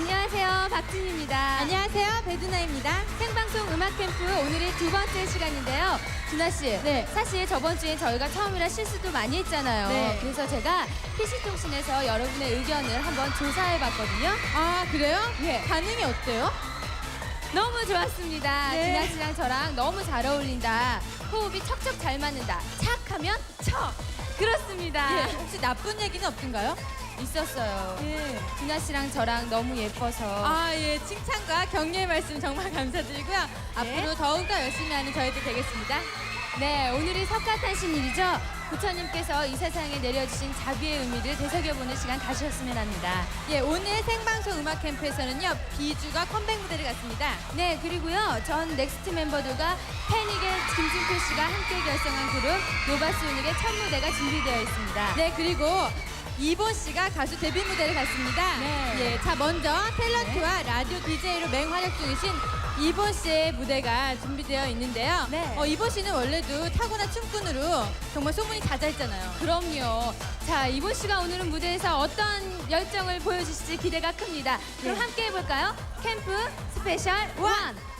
안녕하세요. 박진입니다. 안녕하세요. 배두나입니다. 생방송 음악 캠프 오늘의 두 번째 시간인데요. 준하 씨, 네. 사실 저번 주에 저희가 처음이라 실수도 많이 했잖아요. 네. 그래서 제가 PC통신에서 여러분의 의견을 한번 조사해 봤거든요. 아, 그래요? 예. 반응이 어때요? 너무 좋았습니다. 네. 준하 씨랑 저랑 너무 잘 어울린다. 호흡이 척척 잘 맞는다. 착하면 척. 그렇습니다. 예. 혹시 나쁜 얘기는 없던가요? 있었어요. 예. 준하 씨랑 저랑 너무 예뻐서. 아, 예. 칭찬과 격려의 말씀 정말 감사드리고요. 네. 앞으로 더욱더 열심히 하는 저희들 되겠습니다. 네, 오늘이 석가탄신일이죠. 부처님께서 이 세상에 내려주신 자비의 의미를 되새겨보는 시간 가셨으면 합니다. 예, 오늘 생방송 음악 캠프에서는요. 비주가 컴백 무대를 갖습니다. 네, 그리고요, 전 넥스트 멤버들과 패닉의 김진표 씨가 함께 결성한 그룹 노바소닉의 첫 무대가 준비되어 있습니다. 네, 그리고 이보 씨가 가수 데뷔 무대를 갖습니다. 네. 예, 자 먼저 탤런트와 라디오 DJ로 맹활약 중이신 이보 씨의 무대가 준비되어 있는데요. 네. 어, 이보 씨는 원래도 타고난 춤꾼으로 정말 소문이 자자했잖아요. 그럼요. 자, 이보 씨가 오늘은 무대에서 어떤 열정을 보여주실지 기대가 큽니다. 그럼 네. 함께 해볼까요? 캠프 스페셜 원!